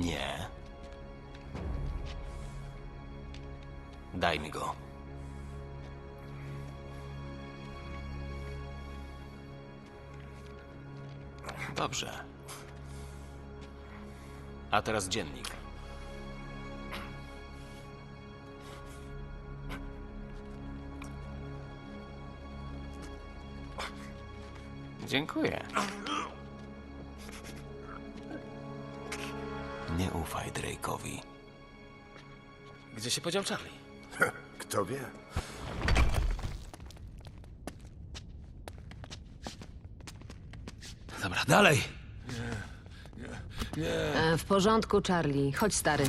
Nie. Daj mi go. Dobrze. A teraz dziennik. Dziękuję. Nie ufaj Drake'owi. Gdzie się podział Charlie? Kto wie? Dobra, dalej! E, w porządku, Charlie. Chodź, stary.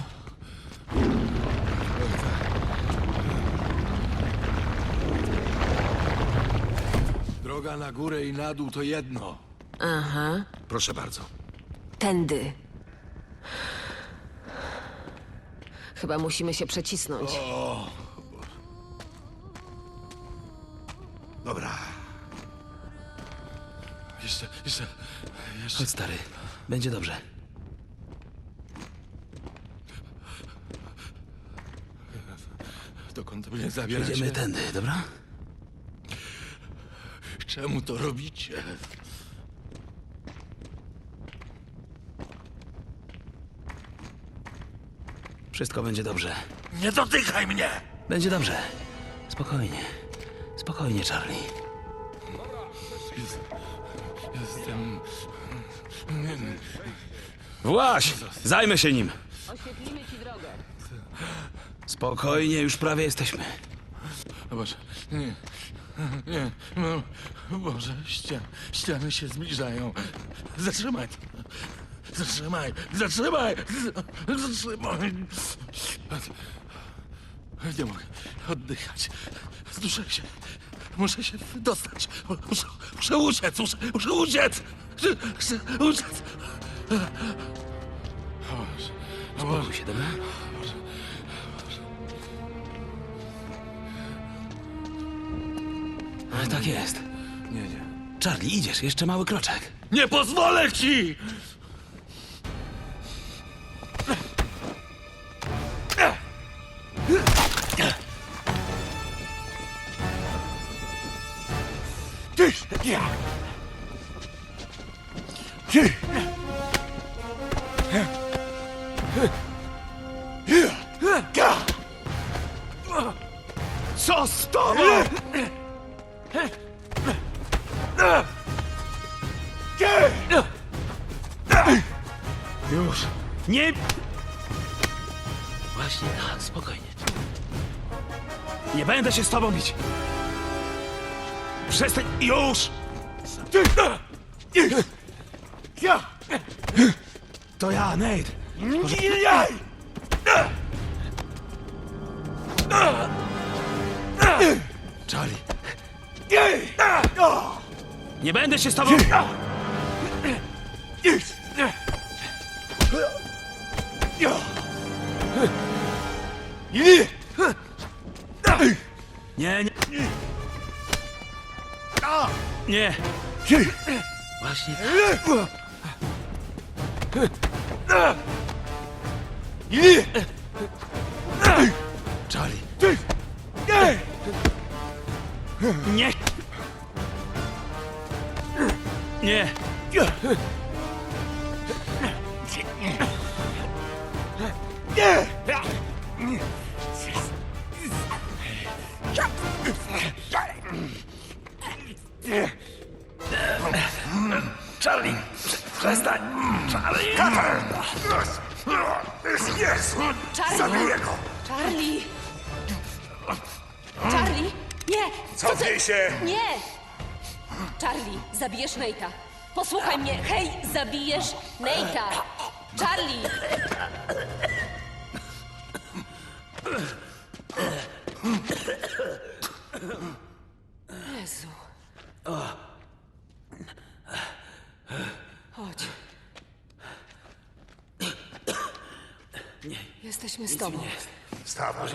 Droga na górę i na dół to jedno. Aha. Proszę bardzo. Tędy. Chyba musimy się przecisnąć. Dobra. Jeszcze, jeszcze, jeszcze. Chodź, stary. Będzie dobrze. Dokąd mnie zabieracie? Idziemy tędy, dobra? Czemu to robicie? Wszystko będzie dobrze. Nie dotykaj mnie! Będzie dobrze. Spokojnie. Spokojnie, Charlie. Jest, jestem... Właś! Zajmę się nim. Oświetlimy ci drogę. Spokojnie, już prawie jesteśmy. O Boże, nie, nie, no, Boże, ściany, ściany się zbliżają. Zatrzymaj to. Zatrzymaj, zatrzymaj, zatrzymaj. Nie mogę oddychać. Zduszę się. Muszę się dostać. Muszę, muszę uciec, muszę, muszę uciec. Muszę uciec. O Boże. Spokój się, dobra? Tak jest. Nie, nie. Charlie, idziesz, jeszcze mały kroczek. Nie pozwolę ci! Co z tobą? Już. Nie! Właśnie tak, spokojnie. Nie będę się z tobą bić. Przestań już! Ja! To ja, Nate. Jaj! Charlie, nie będę się z tobą... Nie, nie. Nie. Właśnie tak. Charlie. Nie. Nie. Charlie, przestań. Charlie. Jest! Charlie! Zabiję go! Charlie! Charlie! Nie! Cofnij się! Nie! Charlie, zabijesz Nate'a. Posłuchaj mnie. Hej, zabijesz Nate'a. Charlie! Jesteśmy z tobą. Wstawaj.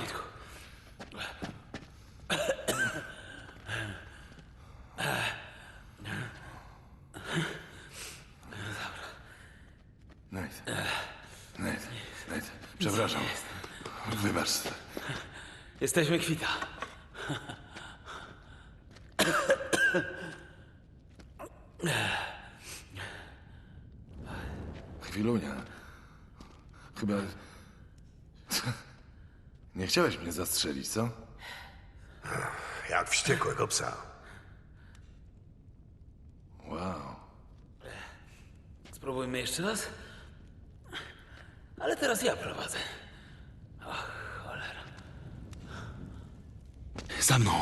Nice. Nate, Nate, przepraszam. Wybacz. Jesteśmy kwita. Chwilunia. Chyba... Nie chciałeś mnie zastrzelić, co? Jak wściekłego psa. Wow. Spróbujmy jeszcze raz. Ale teraz ja prowadzę. Ach, cholera. Za mną.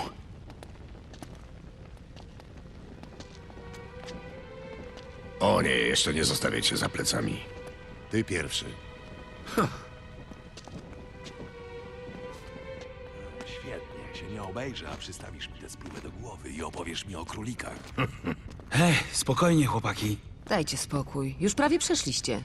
O nie, jeszcze nie zostawiajcie za plecami. Ty pierwszy. Świetnie, obejrzę, a przystawisz mi tę spluwę do głowy i opowiesz mi o królikach. Hej, spokojnie, chłopaki. Dajcie spokój. Już prawie przeszliście.